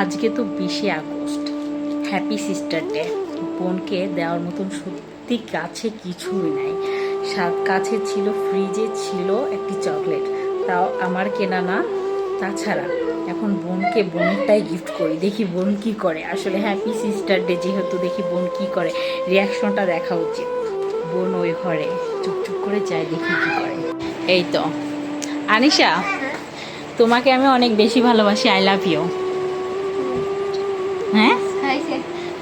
আজকে তো বিশে আগস্ট। হ্যাপি সিস্টার ডে বোনকে দেওয়ার মতন সত্যি কাছে কিছুই নাই। কাছে ছিল ফ্রিজে ছিল একটি চকলেট তাও আমার কেনা না, তাছাড়া এখন বোনকে বোনেরটাই গিফট করি। দেখি বোন কি করে। আসলে হ্যাপি সিস্টার ডে যেহেতু দেখি বোন কি করে রিয়াকশনটা দেখা উচিত। বোন ওই ঘরে চুপচুপ করে যায়, দেখি কি করে। এই তো। আনিশা, তোমাকে আমি অনেক বেশি ভালোবাসি। আই লাভ ইউ হ্যাঁ?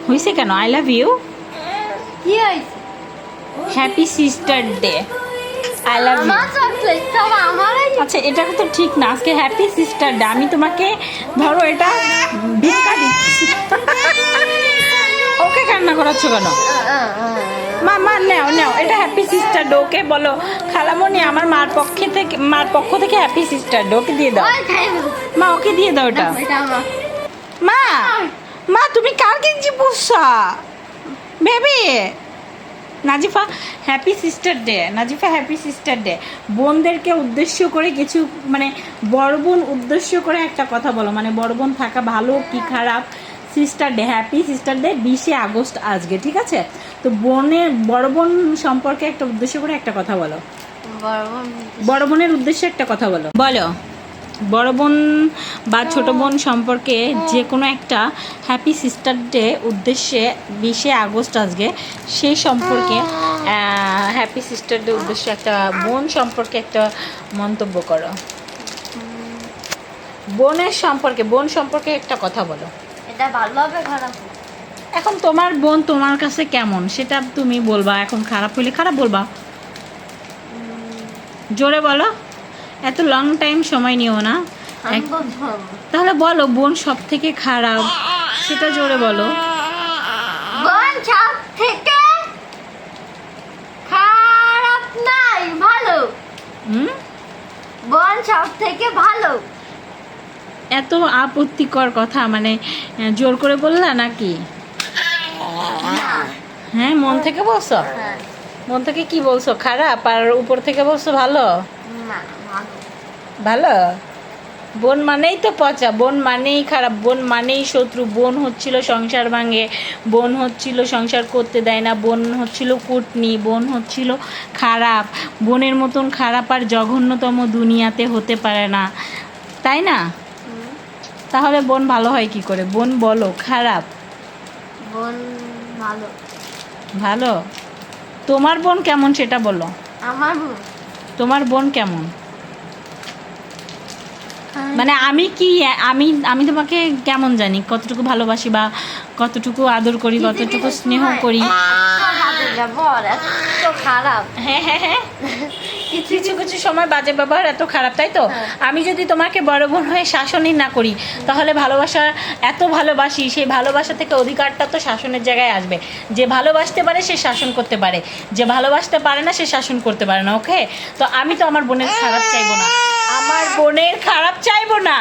হয়েছে। কেন? আই লাভ ইউ কি হয়েছে? Happy sister day I love you আচ্ছা এটা তো ঠিক না। আজকে হ্যাপি সিস্টার ডে আমি তোমাকে ধরো এটা ভিক্ষা দিচ্ছি। ওকে কান্না করাচ্ছ কেন? মা মা নেও নেও। এটা হ্যাপি সিস্টার ডে ওকে বলো খালামণি আমার মার পক্ষে থেকে মার পক্ষ থেকে হ্যাপি সিস্টার ডে ওকে দিয়ে দাও। মা ওকে দিয়ে দাও এটা। মা! মা তুমি কার গেঞ্জি পরছা? Baby Nazifa happy sister day Nazifa happy sister day বোনদেরকে উদ্দেশ্য করে কিছু মানে বড় বোন উদ্দেশ্য করে একটা কথা বলো। মানে বড় বোন থাকা ভালো কি খারাপ? Sister day happy sister day বিশে আগস্ট আজকে ঠিক আছে? তো বোনের বড় বোন সম্পর্কে একটা উদ্দেশ্য করে একটা কথা বলো। বড় বোনের উদ্দেশ্যে একটা কথা বলো। বলো। বড় বোন বা ছোট বোন সম্পর্কে যে কোনো একটা হ্যাপি সিস্টার ডে উদ্দেশ্যে বিশে আগস্ট আজকে সেই সম্পর্কে হ্যাপি সিস্টার ডে উদ্দেশ্যে একটা বোন সম্পর্কে একটা মন্তব্য করো। বোনের সম্পর্কে বোন সম্পর্কে একটা কথা বলো। এটা ভালো হবে খারাপ এখন তোমার বোন তোমার কাছে কেমন? সেটা তুমি বলবা এখন খারাপ হইলে খারাপ বলবা। জোরে বলো। এত লং টাইম সময় নিও না। তাহলে বলো বোন সব থেকে খারাপ সেটা জোরে বলো। বোন সব থেকে খারাপ নাই ভালো হুম? বোন সব থেকে ভালো। এত আপত্তিকর কথা মানে জোর করে বললা নাকি? হ্যাঁ মন থেকে বলছো? হ্যাঁ, মন থেকে কি বলছো? খারাপ আর উপর থেকে বলছো ভালো? ভালো। বোন মানেই তো পচা বোন মানেই খারাপ বোন মানেই শত্রু। বোন হচ্ছিল সংসার ভাঙে বোন হচ্ছিল সংসার করতে দেয় না বোন হচ্ছিল কুটনি বোন হচ্ছিল খারাপ। বোনের মতন খারাপ আর জঘন্যতম দুনিয়াতে হতে পারে না। তাই না? তাহলে বোন ভালো হয় কি করে? বোন বলো খারাপ? বোন ভালো। ভালো? তোমার বোন কেমন সেটা বলো। আমার বোন? তোমার বোন কেমন? মানে আমি কি আমি আমি তোমাকে কেমন জানি? কতটুকু ভালোবাসি বা কতটুকু আদর করি কতটুকু স্নেহ করি? ব্যবহার এত খারাপ। কিছু কিছু সময় বাজে ব্যবহার এত খারাপ তাই তো? হ্যাঁ। আমি যদি তোমাকে বড় বোন হয়ে শাসনই না করি তাহলে ভালোবাসা এত ভালোবাসি সেই ভালোবাসা থেকে অধিকারটা তো শাসনের জায়গায় আসবে। যে ভালোবাসতে পারে সে শাসন করতে পারে। যে ভালোবাসতে পারে না সে শাসন করতে পারে না ওকে? তো আমি তো আমার বোনের খারাপ চাইব না। আমার বোনের খারাপ চাইব না।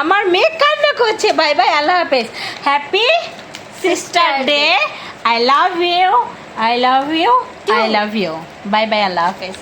আমার মেয়ে কান্না করছে। বাই বাই আল্লাহ হাফেজ। Happy sister day I love you I love you I love you bye bye আল্লাহ হাফেজ